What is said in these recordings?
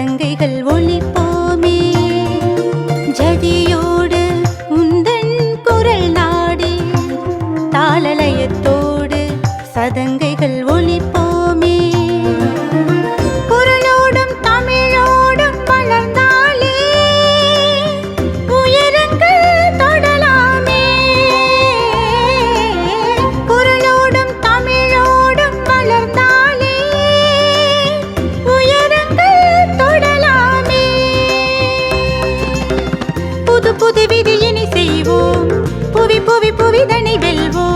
சதங்கைகள் புவிதனை வெல்வோம்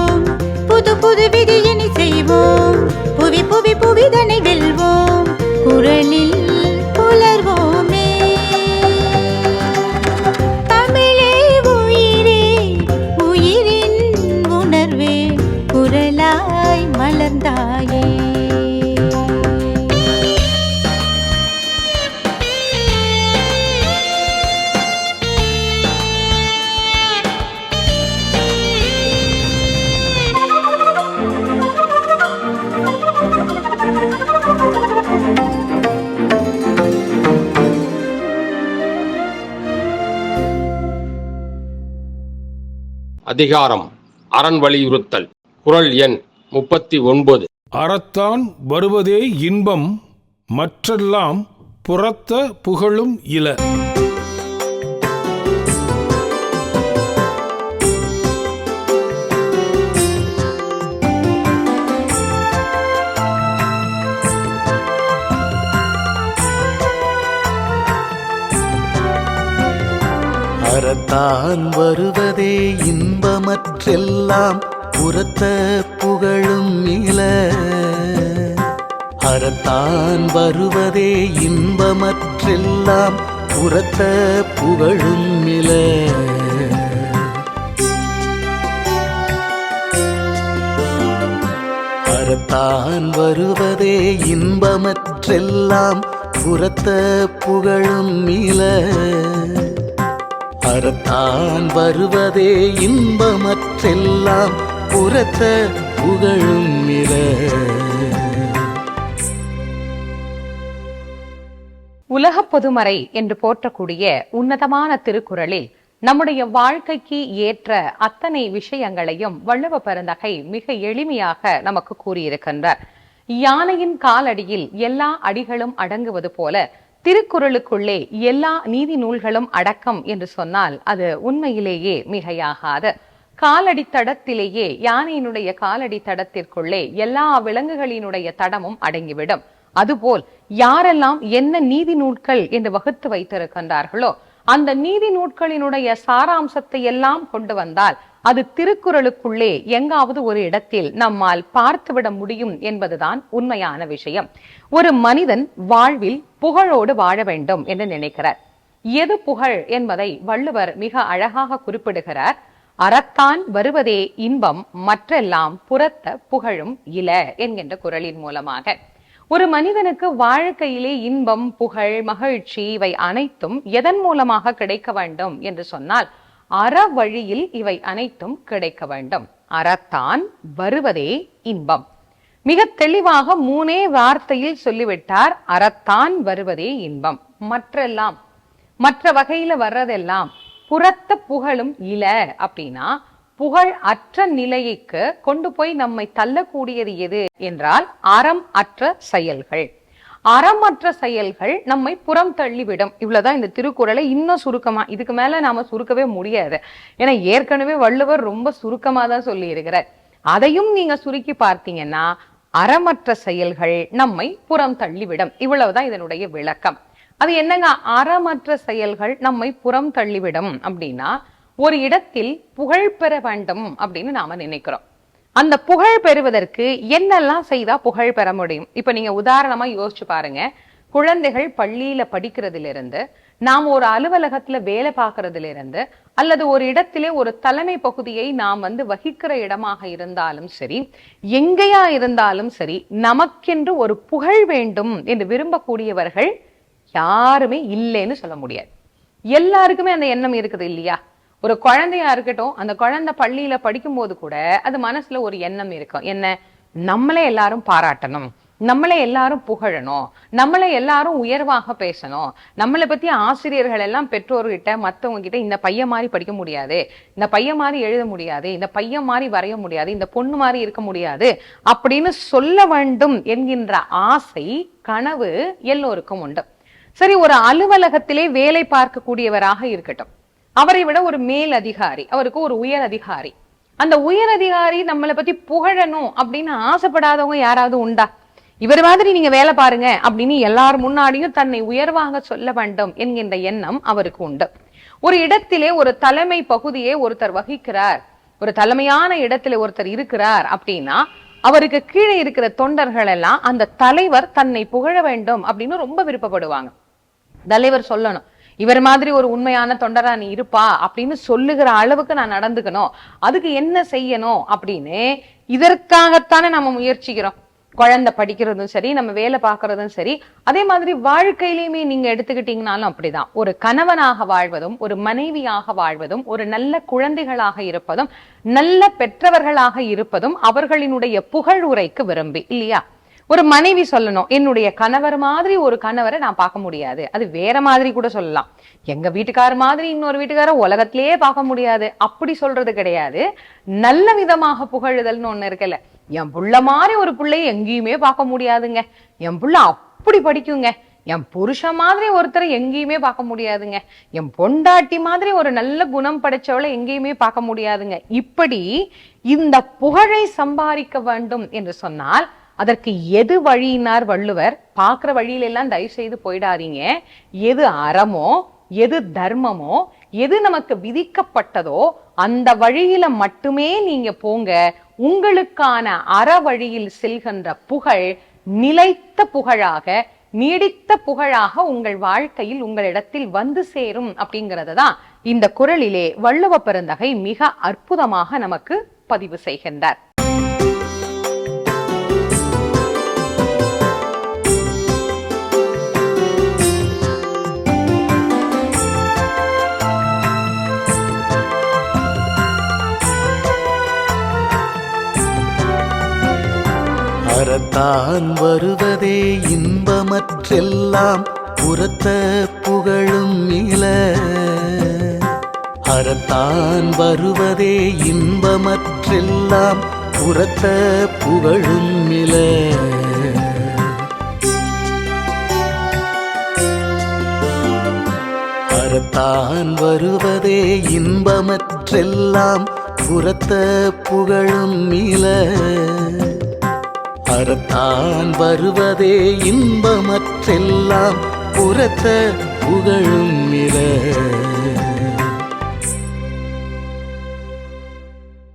அதிகாரம். அரண் வலியுறுத்தல். குறள் எண் முப்பத்தி ஒன்பது. அறத்தான் வருவதே இன்பம் மற்றெல்லாம் புறத்த புகழும் இல. அறத்தான் வருவதே இன்பமற்றெல்லாம் புறத்த புகழும் இல அறத்தான் வருவதே இன்பமற்றெல்லாம் புறத்த புகழும் இல அறத்தான் வருவதே இன்பமற்றெல்லாம் புறத்த புகழும் இல அறத்தான் வருவதே இன்பமற்றெல்லாம் புறத்த புகழும் இல உலக பொதுமறை என்று போற்றக்கூடிய உன்னதமான திருக்குறளில் நம்முடைய வாழ்க்கைக்கு ஏற்ற அத்தனை விஷயங்களையும் வள்ளுவ பெருந்தகை மிக எளிமையாக நமக்கு கூறியிருக்கின்றார். யானையின் காலடியில் எல்லா அடிகளும் அடங்குவது போல திருக்குறளுக்குள்ளே எல்லா நீதி நூல்களும் அடக்கம் என்று சொன்னால் அது உண்மையிலேயே மிகையாகாது. காலடி தடத்திலேயே யானையினுடைய காலடி தடத்திற்குள்ளே எல்லா விலங்குகளினுடைய தடமும் அடங்கிவிடும். அதுபோல் யாரெல்லாம் என்ன நீதி நூல்கள் என்று வகுத்து வைத்திருக்கின்றார்களோ அந்த நீதி நூட்களினுடைய சாராம்சத்தை எல்லாம் கொண்டு வந்தால் அது திருக்குறளுக்குள்ளே எங்காவது ஒரு இடத்தில் நம்மால் பார்த்துவிட முடியும் என்பதுதான் உண்மையான விஷயம். ஒரு மனிதன் வாழ்வில் புகழோடு வாழ வேண்டும் என்று நினைக்கிறார். எது புகழ் என்பதை வள்ளுவர் மிக அழகாக குறிப்பிடுகிறார். அறத்தான் வருவதே இன்பம் மற்றெல்லாம் புறத்த புகழும் இல என்கின்ற குரலின் மூலமாக. ஒரு மனிதனுக்கு வாழ்க்கையிலே இன்பம் புகழ் மகிழ்ச்சி இவை அனைத்தும் எதன் மூலமாக கிடைக்க வேண்டும் என்று சொன்னால் அற வழியில் இவை அனைத்தும் கிடைக்க வேண்டும். அறத்தான் வருவதே இன்பம். மிக தெளிவாக மூனே வார்த்தையில் சொல்லிவிட்டார் அறத்தான் வருவதே இன்பம். மற்றெல்லாம் மற்ற வகையில வர்றதெல்லாம் புறத்த புகழும் இல அப்படின்னா புகழ் அற்ற நிலைக்கு கொண்டு போய் நம்மை தள்ளக்கூடியது எது? என்றால் அறம் அற்ற செயல்கள். அறமற்ற செயல்கள் நம்மை புறம் தள்ளிவிடும். இவ்வளவுதான் இந்த திருக்குறளை இன்னும் சுருக்கமா இதுக்கு மேல நாம சுருக்கவே முடியாது. ஏன்னா ஏற்கனவே வள்ளுவர் ரொம்ப சுருக்கமா தான் சொல்லி இருக்கிறார் அதையும் நீங்க சுருக்கி பார்த்தீங்கன்னா அறமற்ற செயல்கள் நம்மை புறம் தள்ளிவிடும். இவ்வளவுதான் இதனுடைய விளக்கம். அது என்னங்க? அறமற்ற செயல்கள் நம்மை புறம் தள்ளிவிடும் அப்படின்னா ஒரு இடத்தில் புகழ் பெற வேண்டும் அப்படின்னு நாம நினைக்கிறோம். அந்த புகழ் பெறுவதற்கு என்னெல்லாம் செய்தா புகழ் பெற முடியும்? இப்ப நீங்க உதாரணமா யோசிச்சு பாருங்க. குழந்தைகள் பள்ளியில படிக்கிறதுல இருந்து நாம் ஒரு அலுவலகத்துல வேலை பார்க்கறதுல இருந்து அல்லது ஒரு இடத்திலே ஒரு தலைமை பகுதியை நாம் வந்து வகிக்கிற இடமாக இருந்தாலும் சரி எங்கேயா இருந்தாலும் சரி நமக்கென்று ஒரு புகழ் வேண்டும் என்று விரும்பக்கூடியவர்கள் யாருமே இல்லைன்னு சொல்ல முடியாது. எல்லாருக்குமே அந்த எண்ணம் இருக்குது இல்லையா? ஒரு குழந்தையா இருக்கட்டும் அந்த குழந்தை பள்ளியில படிக்கும்போது கூட அது மனசுல ஒரு எண்ணம் இருக்கும். என்ன? நம்மளே எல்லாரும் பாராட்டணும். நம்மளை எல்லாரும் புகழணும். நம்மளை எல்லாரும் உயர்வாக பேசணும். நம்மளை பத்தி ஆசிரியர்கள் எல்லாம் பெற்றோர்கிட்ட மற்றவங்க கிட்ட இந்த பையன் மாதிரி படிக்க முடியாது இந்த பையன் மாதிரி எழுத முடியாது இந்த பையன் மாதிரி வரைய முடியாது இந்த பொண்ணு மாதிரி இருக்க முடியாது அப்படின்னு சொல்ல வேண்டும் என்கின்ற ஆசை கனவு எல்லோருக்கும் உண்டு. சரி ஒரு அலுவலகத்திலே வேலை பார்க்கக்கூடியவராக இருக்கட்டும். அவரை விட ஒரு மேல் அதிகாரி அவருக்கு ஒரு உயர் அதிகாரி அந்த உயர் அதிகாரி நம்மளை பத்தி புகழணும் அப்படின்னு ஆசைப்படாதவங்க யாராவது உண்டா? இவர் மாதிரி நீங்க வேலை பாருங்க அப்படின்னு எல்லார் முன்னாடியும் தன்னை உயர்வாக சொல்ல வேண்டும் என்கின்ற எண்ணம் அவருக்கு உண்டு. ஒரு இடத்திலே ஒரு தலைமை பகுதியை ஒருத்தர் வகிக்கிறார். ஒரு தலைமையான இடத்துல ஒருத்தர் இருக்கிறார் அப்படின்னா அவருக்கு கீழே இருக்கிற தொண்டர்கள் எல்லாம் அந்த தலைவர் தன்னை புகழ வேண்டும் அப்படின்னு ரொம்ப விருப்பப்படுவாங்க. தலைவர் சொல்லணும். இவர் மாதிரி ஒரு உண்மையான தொண்டரா நீ இருப்பா அப்படின்னு சொல்லுகிற அளவுக்கு நான் நடந்துக்கணும். அதுக்கு என்ன செய்யணும் அப்படின்னு இதற்காகத்தானே நம்ம முயற்சிக்கிறோம். குழந்தை படிக்கிறதும் சரி நம்ம வேலை பார்க்கறதும் சரி அதே மாதிரி வாழ்க்கையிலையுமே நீங்க எடுத்துக்கிட்டீங்கனாலும் அப்படிதான். ஒரு கணவனாக வாழ்வதும் ஒரு மனைவியாக வாழ்வதும் ஒரு நல்ல குழந்தைகளாக இருப்பதும் நல்ல பெற்றவர்களாக இருப்பதும் அவர்களினுடைய புகழ் உரைக்கு விரும்பி இல்லையா? ஒரு மனைவி சொல்லணும் என்னுடைய கணவர் மாதிரி ஒரு கணவரை நான் பார்க்க முடியாது. அது வேற மாதிரி கூட சொல்லலாம். எங்க வீட்டுக்கார மாதிரி இன்னொரு வீட்டுக்கார உலகத்திலேயே பார்க்க முடியாது. அப்படி சொல்றது கிடையாது. நல்ல விதமாக புகழுதல்னு ஒண்ணு இருக்குல்ல. என் புள்ள மாதிரி ஒரு பிள்ளைய எங்கேயுமே பார்க்க முடியாதுங்க. என் புள்ள அப்படி படிக்குங்க. என் புருஷன் மாதிரி ஒருத்தரை எங்கேயுமே பார்க்க முடியாதுங்க. என் பொண்டாட்டி மாதிரி ஒரு நல்ல குணம் படைச்சவளை எங்கேயுமே பார்க்க முடியாதுங்க. இப்படி இந்த புகழை சம்பாதிக்க வேண்டும் என்று சொன்னால் அதற்கு எது வழியினார் வள்ளுவர்? பார்க்குற வழியில எல்லாம் தயவு செய்து போயிடாதீங்க. எது அறமோ எது தர்மமோ எது நமக்கு விதிக்கப்பட்டதோ அந்த வழியில மட்டுமே நீங்க போங்க. உங்களுக்கான அற வழியில் செல்கின்ற புகழ் நிலைத்த புகழாக நீடித்த புகழாக உங்கள் வாழ்க்கையில் உங்களிடத்தில் வந்து சேரும் அப்படிங்கிறது தான் இந்த குரலிலே வள்ளுவ பெருந்தகை மிக அற்புதமாக நமக்கு பதிவு செய்கின்றார். புறத்தான் வருவதே இன்பமற்றெல்லாம் புறத்த புகழும் இல அறத்தான் வருவதே இன்பமற்றெல்லாம் புறத்த புகழும் இல அறத்தான் வருவதே இன்பமற்றெல்லாம் புறத்த புகழும் இல அறத்தான் வருவதே இன்பமற்றெல்லாம் புறத்த புகழும்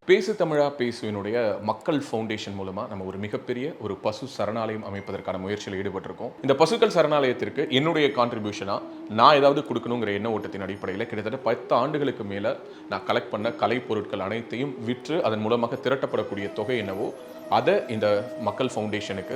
பேசு தமிழா பேசுவினுடைய மக்கள் ஃபவுண்டேஷன் மூலமா நம்ம ஒரு மிகப்பெரிய ஒரு பசு சரணாலயம் அமைப்பதற்கான முயற்சியில் ஈடுபட்டிருக்கோம். இந்த பசுக்கள் சரணாலயத்திற்கு என்னுடைய கான்ட்ரிபியூஷனா நான் ஏதாவது கொடுக்கணுங்கிற எண்ண ஓட்டத்தின் அடிப்படையில் கிட்டத்தட்ட பத்து ஆண்டுகளுக்கு மேலே நான் கலெக்ட் பண்ண கலை பொருட்கள் அனைத்தையும் விற்று அதன் மூலமாக திரட்டப்படக்கூடிய தொகை என்னவோ அதை இந்த மக்கள் ஃபவுண்டேஷனுக்கு